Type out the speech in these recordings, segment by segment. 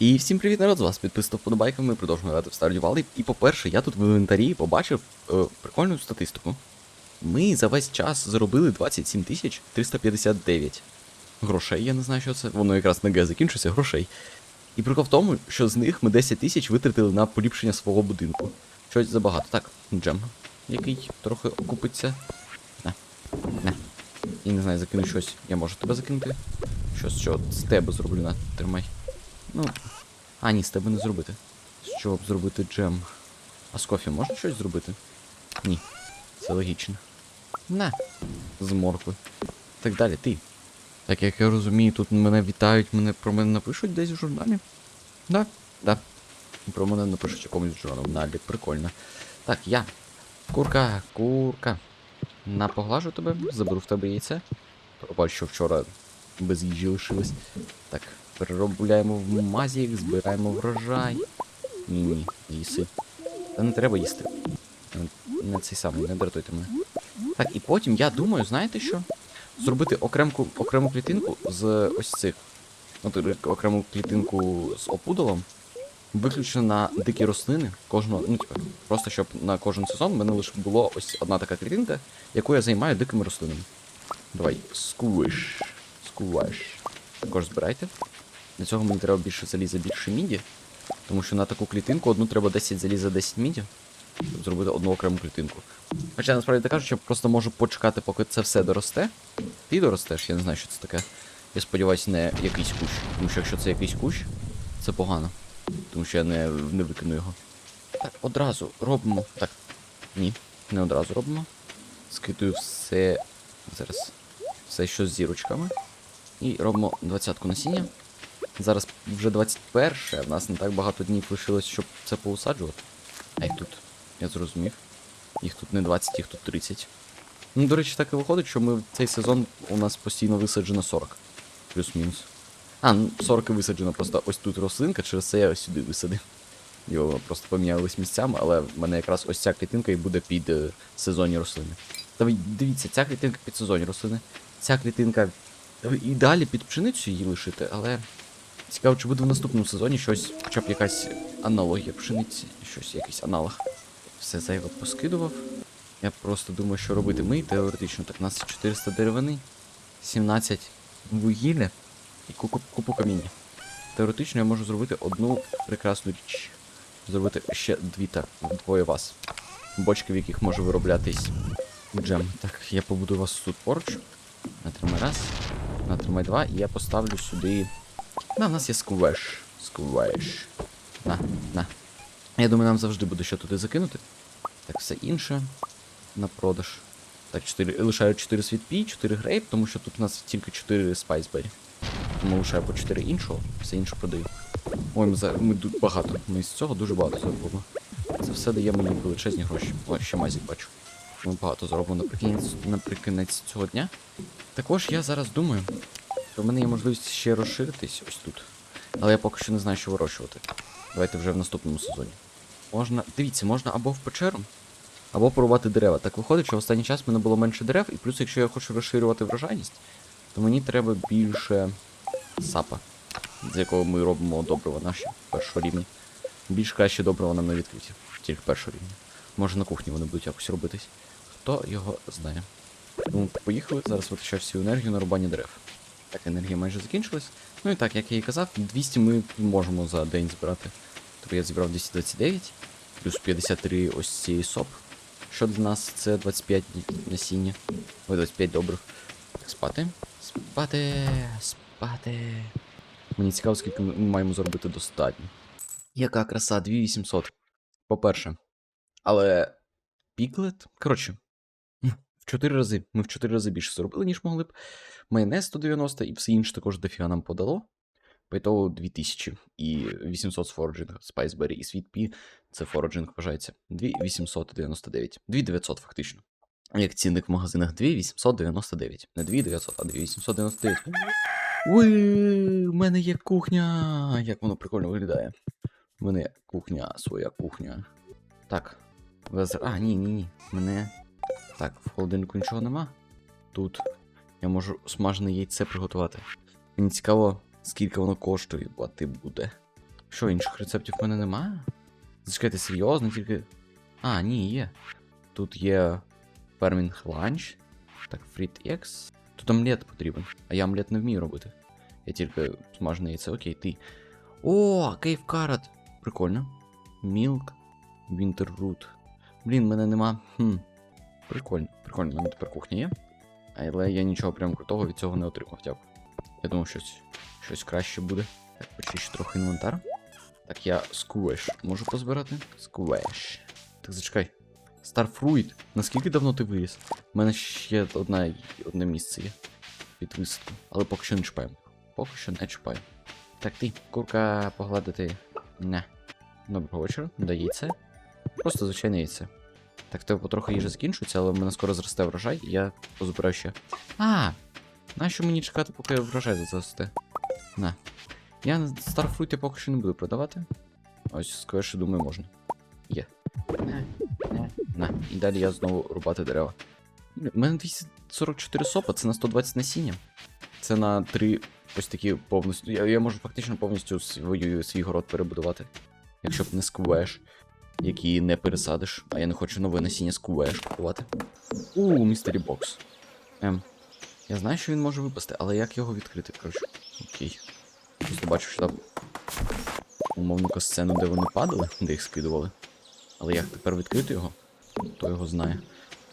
І всім привіт, народ, з вас підписано вподобайками, ми продовжуємо грати в Stardew Valley. І по-перше, я тут в інвентарі побачив е, прикольну статистику. Ми за весь час заробили 27 тисяч 359 грошей, я не знаю, що це. Воно якраз на Г закінчується, грошей. І прикол в тому, що з них ми 10 тисяч витратили на поліпшення свого будинку. Щось забагато. Так, джем, який трохи окупиться. На. На. І не знаю, закину щось. Я можу тебе закинути. Щось що з тебе зроблю на тримай. Ну. А, ні, з тебе не зробити. З чого б зробити джем? А з кофі можна щось зробити? Ні. Це логічно. На. З моркви. Так далі, ти. Так як я розумію, тут мене вітають, мене про мене напишуть десь в журналі. Да, да. Про мене напишуть якомусь журналі. Прикольно. Так, я. Курка, курка. На поглажу тебе, заберу в тебе яйце. Пробач, що вчора без їжі лишилось. Так, переробляємо в мазік, збираємо врожай. Ні, ні, їси. Та не треба їсти. Не- цей самий, не дратуйте мене. Так, і потім я думаю, знаєте що? Зробити окремку, окрему клітинку з ось цих. От окрему клітинку з опудолом. Виключно на дикі рослини кожного. Ну, типу, просто щоб на кожен сезон в мене лише було ось одна така клітинка, яку я займаю дикими рослинами. Давай, сквиш. Сквиш. Також збирайте. Для цього мені треба більше заліза, більше міді. Тому що на таку клітинку одну треба 10 заліза, 10 міді. Щоб зробити одну окрему клітинку. Хоча насправді так кажу, що просто можу почекати, поки це все доросте. Ти доростеш, я не знаю, що це таке. Я сподіваюся, не якийсь кущ. Тому що якщо це якийсь кущ, це погано. Тому що я не, не викину його. Так, одразу робимо. Так. Ні, не одразу робимо. Скидую все. Зараз. Все, що з зірочками. І робимо 20-ку насіння. Зараз вже 21, а в нас не так багато днів лишилось, щоб це поусаджувати. А їх тут, я зрозумів. Їх тут не 20, їх тут 30. Ну, до речі, так і виходить, що ми цей сезон у нас постійно висаджено 40. Плюс-мінус. А, ну 40 і висаджено просто ось тут рослинка, через це я ось сюди висадив. Його просто помінялись місцями, але в мене якраз ось ця клітинка і буде під е, сезонні рослини. Та ви дивіться, ця клітинка під сезонні рослини. Ця клітинка і далі під пшеницю її лишити, але цікаво, чи буде в наступному сезоні щось, хоча б якась аналогія пшениці, щось, якийсь аналог. Все зайве поскидував. Я просто думаю, що робити ми теоретично. Так, у нас 400 деревини, 17 вугілля і купу, каміння. Теоретично я можу зробити одну прекрасну річ. Зробити ще дві так, двоє вас. Бочки, в яких може вироблятись джем. Так, я побудую вас тут поруч. Натримай раз, натримай два, і я поставлю сюди. На, в нас є сквеш. Сквеш. На, на. Я думаю, нам завжди буде що туди закинути. Так, все інше на продаж. Так, 4, лишаю 4 світпі, 4 грейп, тому що тут у нас тільки 4 спайсбері. Тому лишаю по 4 іншого, все інше продаю. Ой, ми, за, ми ду- багато. Ми з цього дуже багато зробимо. Це все дає мені величезні гроші. О, ще мазік бачу. Ми багато зробимо наприкінець, наприкінець цього дня. Також я зараз думаю, що в мене є можливість ще розширитись ось тут. Але я поки що не знаю, що вирощувати. Давайте вже в наступному сезоні. Можна. Дивіться, можна або в печеру, або порубати дерева. Так виходить, що в останній час в мене було менше дерев, і плюс, якщо я хочу розширювати врожайність, то мені треба більше сапа, з якого ми робимо добрива наші першого рівня. Більш краще добрива нам на відкриті, тільки першого рівня. Може на кухні вони будуть якось робитись. Хто його знає. Тому поїхали, зараз витрачаю всю енергію на рубання дерев. Так, енергія майже закінчилась. Ну і так, як я і казав, 200 ми можемо за день збирати. Тобто я зібрав 229, плюс 53 ось цієї соп. Що для нас це 25 насіння. Ой, 25 добрих. Так, спати. Спати. Спати. Мені цікаво, скільки ми маємо зробити достатньо. Яка краса, 2800. По-перше. Але. Піклет. Коротше. 4 рази. Ми в 4 рази більше зробили, ніж могли б. Майонез 190 і все інше також дофіга нам подало. По ітогу 2000 і 800 з форджинг, Spiceberry і Pea, це форджинг вважається. 2899. 2900 фактично. Як цінник в магазинах 2899. Не 2900, а 2899. Уи, у мене є кухня. Як воно прикольно виглядає. У мене є кухня, своя кухня. Так. Вез... А, ні, ні, ні. Мене. Так, в холодильнику нічого нема. Тут я можу смажене яйце приготувати. Мені цікаво, скільки воно коштує, бати буде. Що, інших рецептів в мене немає? Зачекайте, серйозно, тільки. А, ні, є. Тут є фермінг ланч. Так, фріт X. Тут омлет потрібен, а я омлет не вмію робити. Я тільки смажене яйце, окей, ти. О, кейв карат. Прикольно. Мілк. Вінтер рут. Блін, мене нема. Хм. Прикольно. Прикольно, в мене тепер кухня є. Але я нічого прям крутого від цього не отримав, дякую. Я думав, щось, щось краще буде. Так, почищу трохи інвентар. Так, я сквеш можу позбирати? Сквеш. Так, зачекай. Старфруїт. Наскільки давно ти виріс? У мене ще одна, одне місце є. Під висадку. Але поки що не чіпаємо. Поки що не чіпаємо. Так, ти, курка погладити. Не. Доброго вечора. Да яйце. Просто звичайне яйце. Так, в тебе потроху їжа закінчується, але в мене скоро зросте врожай, і я позбираю ще. А! Нащо мені чекати, поки врожай зросте? На. Я на старфруйти поки що не буду продавати. Ось сквеші, думаю, можна. Є. На, на, на. І далі я знову рубати дерева. У мене 244 сопа, це на 120 насіння. Це на 3 ось такі повністю. Я, я можу фактично повністю свою, свій город перебудувати. Якщо б не сквеш, який не пересадиш. А я не хочу нове насіння сквеш купувати. У, містері бокс. Ем. Я знаю, що він може випасти, але як його відкрити, коротше. Окей. Просто бачу, що там умовно сцену, де вони падали, де їх скидували. Але як тепер відкрити його? Хто його знає.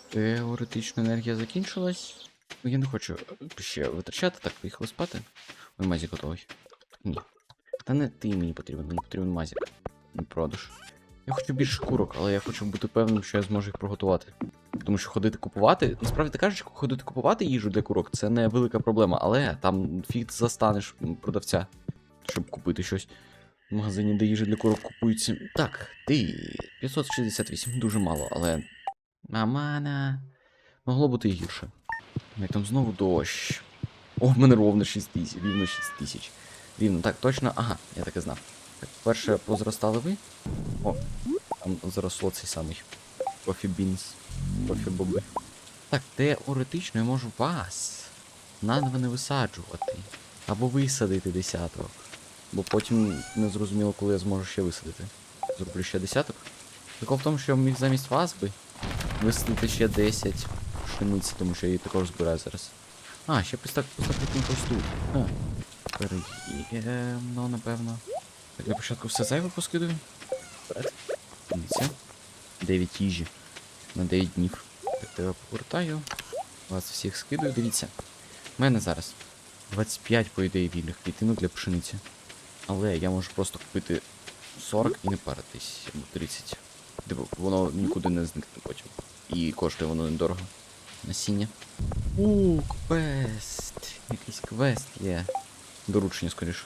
Теоретично енергія закінчилась. Ну, Я не хочу ще витрачати, так, поїхали спати. Ой, мазік готовий. Ні. Та не ти мені потрібен, мені потрібен мазік. Не продаж. Я хочу більше курок, але я хочу бути певним, що я зможу їх приготувати. Тому що ходити купувати. Насправді кажеш, ходити купувати їжу для курок це не велика проблема, але там фіг застанеш продавця, щоб купити щось. В магазині, де їжа для курок купується. Так, ти 568, дуже мало, але. Мамана. Могло бути і гірше. Як там знову дощ. О, в мене ровно 6 тисяч, рівно 6 тисяч. Рівно, так, точно. Ага, я так і знав. Так, перше позростали ви. О, там заросло цей самий. Кофі бінс. Кофі боби. Так, теоретично я можу вас наново не висаджувати. Або висадити десяток. Бо потім не зрозуміло, коли я зможу ще висадити. Зроблю ще десяток. Прикол в тому, що я міг замість вас би висадити ще 10 пшениці, тому що я її також збираю зараз. А, ще пістак поставити ось тут. Переїдемо, напевно. Так, для початку все зайве. Вперед. Дивіться. 9 їжі. На 9 днів. Так, тебе повертаю. Вас всіх скидую. Дивіться. У мене зараз 25, по ідеї, вільних клітинок для пшениці. Але я можу просто купити 40 і не паритись, або 30. Типу, воно нікуди не зникне потім. І коштує воно недорого. Насіння. У, квест. Якийсь квест є. Доручення, скоріше.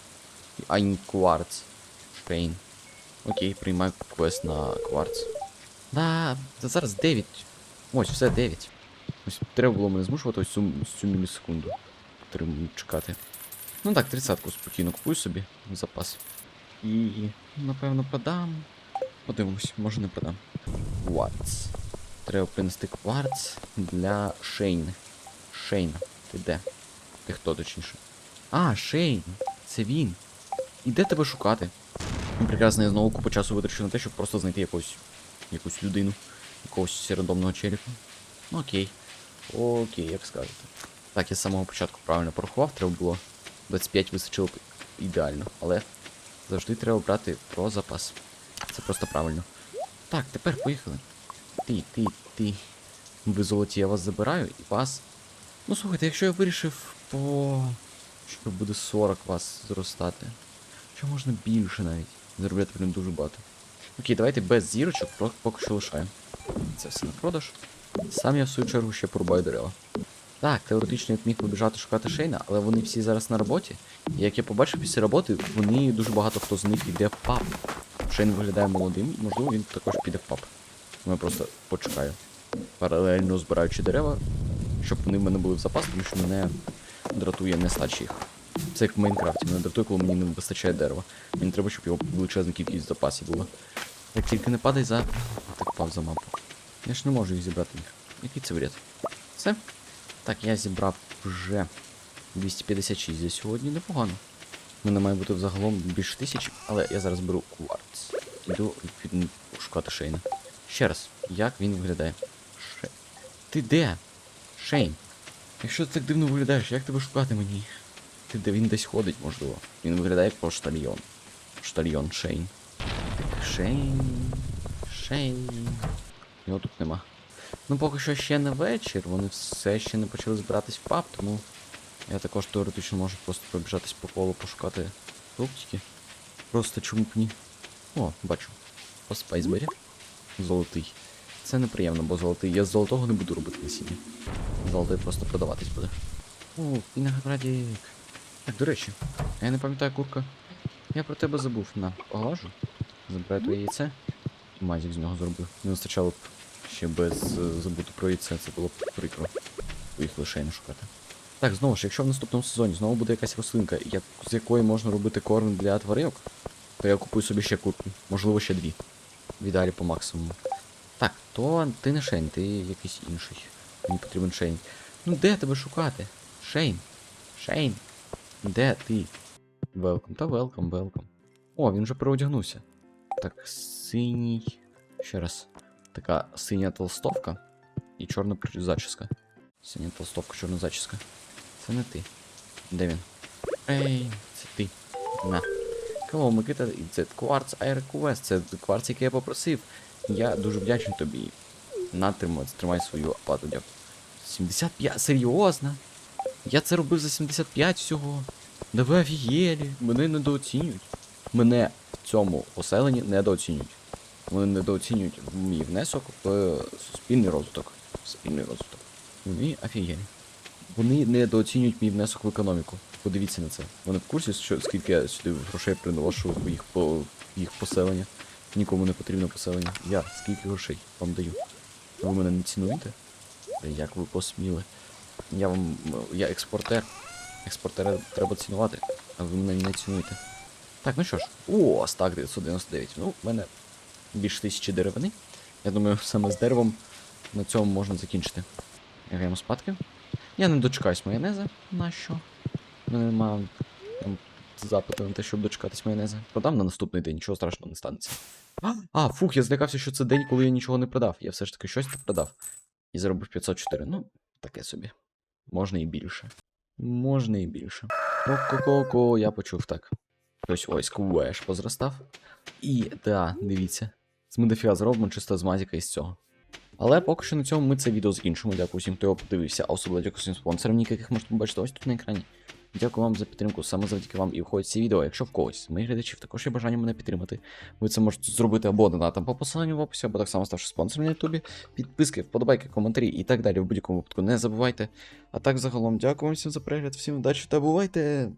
Айн кварц. Окей, приймаю квест на кварц. Да, зараз 9. Ось, все 9. Ось треба було мене змушувати ось цю, цю мілісекунду. Треба чекати. Ну так, тридцятку спокійно купую собі в запас. І напевно продам. Подивимось, може не продам. Кварц. Треба принести кварц для Шейни. Шейна, ти де? Ти хто точніше? А, Шейн, це він. І де тебе шукати? Прекрасно, я знову купу часу витрачу на те, щоб просто знайти якусь якусь людину, якогось рандомного челіка. Ну окей. Окей, як скажете. Так, я з самого початку правильно порахував, треба було 25 вистачило б ідеально, але завжди треба брати про запас. Це просто правильно. Так, тепер поїхали. Ти, ти, ти. Ви золоті, я вас забираю і вас. Ну слухайте, якщо я вирішив по. що буде 40 вас зростати. Що можна більше навіть. Заробляти прям дуже багато. Окей, давайте без зірочок поки що лишаємо. Це все на продаж. Сам я в свою чергу ще порубаю дерева. Так, теоретично я міг побіжати шукати Шейна, але вони всі зараз на роботі. І як я побачив після роботи, вони дуже багато хто з них йде в паб. Шейн виглядає молодим, можливо, він також піде в. Ну, Я просто почекаю. Паралельно збираючи дерева, щоб вони в мене були в запас, тому що мене дратує нестача їх. Це як в Майнкрафті, мене дратує, коли мені не вистачає дерева. Мені треба, щоб його величезна кількість в запасі була. Як тільки не падай за. Так впав за мапу. Я ж не можу їх зібрати. Який це вряд? Все? Так, я зібрав вже 256 за сьогодні, непогано. У мене має бути взагалом більше тисяч, але я зараз беру кварц. Іду відповідно шукати Шейна. Ще раз, як він виглядає? Ше... Ти де? Шейн. Якщо ти так дивно виглядаєш, як тебе шукати мені? Ти де він десь ходить, можливо. Він виглядає як поштальйон. Поштальйон Шейн. Шейн. Шейн. Його тут нема. Ну, поки що ще не вечір, вони все ще не почали збиратись в паб, тому я також теоретично можу просто пробіжатись по колу, пошукати фруктики. Просто чому б ні. О, бачу. По спайсбері. Золотий. Це неприємно, бо золотий. Я з золотого не буду робити насіння. Золотий просто продаватись буде. О, виноградик. Так, до речі, я не пам'ятаю курка. Я про тебе забув. На, поглажу. Забираю твоє яйце. Мазік з нього зробив. Не вистачало б ще без е, забути про яйце, це було б прикро. Їх лише шукати. Так, знову ж, якщо в наступному сезоні знову буде якась рослинка, як, з якої можна робити корм для тваринок, то я купую собі ще курку. Можливо, ще дві. В ідеалі по максимуму. Так, то ти не Шейн, ти якийсь інший. Мені потрібен Шейн. Ну де тебе шукати? Шейн. Шейн. Де ти? Велком, та велком, велком. О, він вже переодягнувся. Так, синій. Ще раз. Така синя толстовка і чорна зачіска. Синя толстовка, чорна зачіска. Це не ти. Де він? Ей, це ти. На. Кого, Микита, і це кварц Quest, це кварц, який я попросив. Я дуже вдячний тобі. На, тримай, тримай свою оплату, дякую. 75, серйозно? Я це робив за 75 всього. Да ви офігєлі, мене недооцінюють. Мене в цьому поселенні недооцінюють. Вони недооцінюють мій внесок в суспільний розвиток. Спільний розвиток. Вони офігелі. Вони недооцінюють мій внесок в економіку. Подивіться на це. Вони в курсі, що скільки я сюди грошей приношу в їх по їх поселення. Нікому не потрібно поселення. Я скільки грошей вам даю. Ви мене не цінуєте? Як ви посміли? Я вам. Я експортер. Експортера треба цінувати, а ви мене не цінуєте. Так, ну що ж. О, стак 999. Ну, в мене більше тисячі деревини. Я думаю, саме з деревом на цьому можна закінчити. Граємо спадки. Я не дочекаюсь майонеза. На що? У мене немає запиту на те, щоб дочекатись майонеза. Продам на наступний день, нічого страшного не станеться. А, фух, я злякався, що це день, коли я нічого не продав. Я все ж таки щось продав. І заробив 504. Ну, таке собі. Можна і більше. Можна і більше. Ко-ко-ко, я почув так. Хтось ось сквеш позростав. І, да, дивіться. Ми дофіга зробимо чисто з мазіка із цього. Але поки що на цьому ми це відео закінчимо. Дякую всім, хто його подивився, а особливо дякую всім спонсорам, ніяких можете побачити ось тут на екрані. Дякую вам за підтримку. Саме завдяки вам і входять ці відео. Якщо в когось з моїх глядачів також є бажання мене підтримати, ви це можете зробити або донатом по посиланню в описі, або так само ставши спонсором на Ютубі. Підписки, вподобайки, коментарі і так далі. В будь-якому випадку не забувайте. А так загалом дякую вам всім за перегляд, всім удачі та бувайте!